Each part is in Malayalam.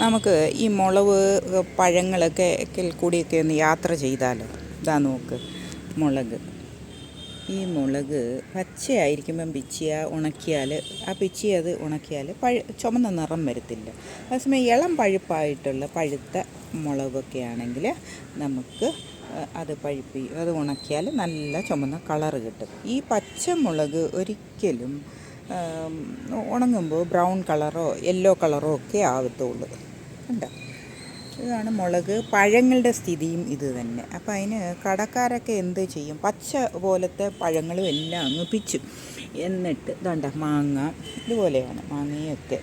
നമുക്ക് ഈ മുളക് പഴങ്ങളൊക്കെ കൂടിയൊക്കെ ഒന്ന് യാത്ര ചെയ്താലോ? ഇതാ നോക്ക് മുളക്. ഈ മുളക് പച്ചയായിരിക്കുമ്പം പിച്ചിയ ഉണക്കിയാൽ ആ പിച്ചി അത് ഉണക്കിയാൽ പഴ ചുമന്ന നിറം വരത്തില്ല. അതേസമയം ഇളം പഴുപ്പായിട്ടുള്ള പഴുത്ത മുളകൊക്കെ ആണെങ്കിൽ നമുക്ക് അത് പഴുപ്പി അത് ഉണക്കിയാൽ നല്ല ചുമന്ന കളറ് കിട്ടും. ഈ പച്ചമുളക് ഒരിക്കലും ഉണങ്ങുമ്പോൾ ബ്രൗൺ കളറോ യെല്ലോ കളറോ ഒക്കെ ആവത്തുള്ളൂ. കണ്ടോ? ഇതാണ് മുളക്. പഴങ്ങളുടെ സ്ഥിതിയും ഇത് തന്നെ. അപ്പോൾ അതിന് കടക്കാരൊക്കെ എന്ത് ചെയ്യും? പച്ച പോലത്തെ പഴങ്ങളും എല്ലാം അങ്ങ് പിച്ചും. എന്നിട്ട് ഇതാണ്ട മാങ്ങ. ഇതുപോലെയാണ് മാങ്ങയൊക്കെ.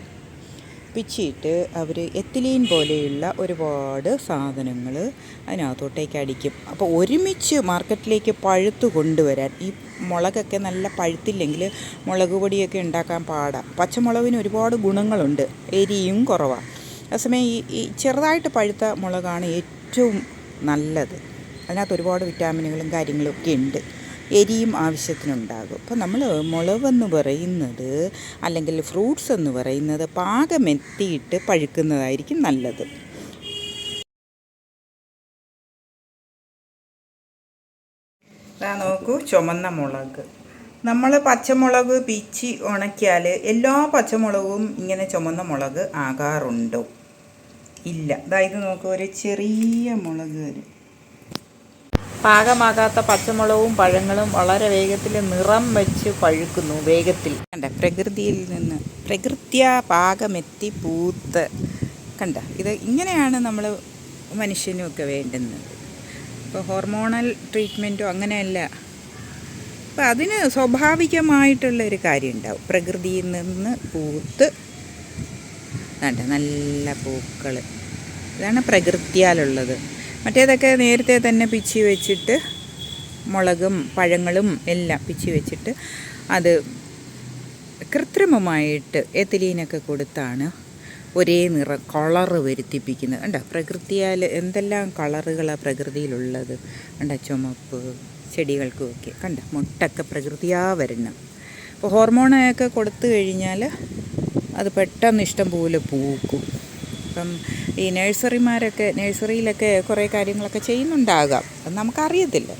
പിച്ചിയിട്ട് അവർ എത്തിലീൻ പോലെയുള്ള ഒരുപാട് സാധനങ്ങൾ അതിനകത്തോട്ടേക്ക് അടിക്കും. അപ്പോൾ ഒരുമിച്ച് മാർക്കറ്റിലേക്ക് പഴുത്ത് കൊണ്ടുവരാൻ ഈ മുളകൊക്കെ നല്ല പഴുത്തില്ലെങ്കിൽ മുളക് പൊടിയൊക്കെ ഉണ്ടാക്കാൻ പാടാണ് പച്ചമുളകിന് ഒരുപാട് ഗുണങ്ങളുണ്ട്. എരിയും കുറവാണ് അതേസമയം ഈ ഈ ചെറുതായിട്ട് പഴുത്ത മുളകാണ് ഏറ്റവും നല്ലത്. അതിനകത്ത് ഒരുപാട് വിറ്റാമിനുകളും കാര്യങ്ങളും ഒക്കെ ഉണ്ട്. എരിയും ആവശ്യത്തിനുണ്ടാകും. അപ്പോൾ നമ്മൾ മുളവെന്ന് പറയുന്നത് അല്ലെങ്കിൽ ഫ്രൂട്ട്സ് എന്ന് പറയുന്നത് പാകമെത്തിയിട്ട് പഴുക്കുന്നതായിരിക്കും നല്ലത്. ഇതാ നോക്കൂ ചുമന്ന മുളക്. നമ്മൾ പച്ചമുളക് പിച്ചി ഉണക്കിയാൽ എല്ലാ പച്ചമുളകും ഇങ്ങനെ ചുമന്ന മുളക് ആകാറുണ്ടോ? ഇല്ല. അതായത് നോക്കൂ ഒരു ചെറിയ മുളക് വരും. പാകമാകാത്ത പച്ചമുളകും പഴങ്ങളും വളരെ വേഗത്തിൽ നിറം വെച്ച് പഴുക്കുന്നു വേഗത്തിൽ. കണ്ട പ്രകൃതിയിൽ നിന്ന് പ്രകൃത്യാ പാകമെത്തി പൂത്ത്. കണ്ട ഇത് ഇങ്ങനെയാണ് നമ്മൾ മനുഷ്യനുമൊക്കെ വേണ്ടുന്നത്. ഇപ്പോൾ ഹോർമോണൽ ട്രീറ്റ്മെന്റോ അങ്ങനെയല്ല. അപ്പം അതിന് സ്വാഭാവികമായിട്ടുള്ള ഒരു കാര്യം ഉണ്ടാവും. പ്രകൃതിയിൽ നിന്ന് പൂത്ത് കണ്ട നല്ല പൂക്കൾ ഇതാണ് പ്രകൃതിയാലുള്ളത്. മറ്റേതൊക്കെ നേരത്തെ തന്നെ പിച്ചി വെച്ചിട്ട് മുളകും പഴങ്ങളും എല്ലാം പിച്ചി വെച്ചിട്ട് അത് കൃത്രിമമായിട്ട് എത്തിലീനൊക്കെ കൊടുത്താണ് ഒരേ നിറം കളറ് വരുത്തിപ്പിക്കുന്നത്. കണ്ടോ? പ്രകൃതിയാൽ എന്തെല്ലാം കളറുകളാണ് പ്രകൃതിയിലുള്ളത്. കണ്ട? ചുമപ്പ് ചെടികൾക്കുമൊക്കെ കണ്ട? മുട്ടൊക്കെ പ്രകൃതിയാ വരണം അപ്പോൾ ഹോർമോണൊക്കെ കൊടുത്തു കഴിഞ്ഞാൽ അത് പെട്ടെന്ന് ഇഷ്ടം പോലെ പൂക്കും. ഇപ്പം ഈ നഴ്സറിമാരൊക്കെ നഴ്സറിയിലൊക്കെ കുറേ കാര്യങ്ങളൊക്കെ ചെയ്യുന്നുണ്ടാകാം. അത് നമുക്കറിയത്തില്ല.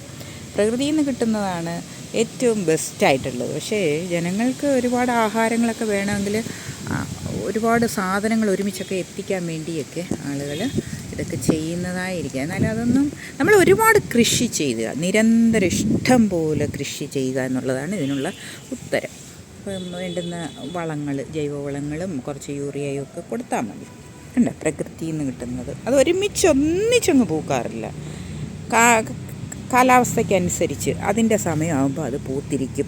പ്രകൃതിയിൽ നിന്ന് കിട്ടുന്നതാണ് ഏറ്റവും ബെസ്റ്റായിട്ടുള്ളത് പക്ഷേ ജനങ്ങൾക്ക് ഒരുപാട് ആഹാരങ്ങളൊക്കെ വേണമെങ്കിൽ ഒരുപാട് സാധനങ്ങൾ ഒരുമിച്ചൊക്കെ എത്തിക്കാൻ വേണ്ടിയൊക്കെ ആളുകൾ ഇതൊക്കെ ചെയ്യുന്നതായിരിക്കുക എന്നാലും അതൊന്നും നമ്മൾ ഒരുപാട് കൃഷി ചെയ്യുക. നിരന്തരം ഇഷ്ടം പോലെ കൃഷി ചെയ്യുക എന്നുള്ളതാണ് ഇതിനുള്ള ഉത്തരം. വേണ്ടുന്ന വളങ്ങൾ ജൈവവളങ്ങളും കുറച്ച് യൂറിയയും ഒക്കെ കൊടുത്താൽ മതി. കണ്ടോ പ്രകൃതിയിൽ നിന്ന് കിട്ടുന്നത്. അത് ഒരുമിച്ച് ഒന്നിച്ചങ്ങ് പൂക്കാറില്ല കാലാവസ്ഥയ്ക്കനുസരിച്ച് അതിന്റെ സമയമാകുമ്പോൾ അത് പൂത്തിരിക്കും.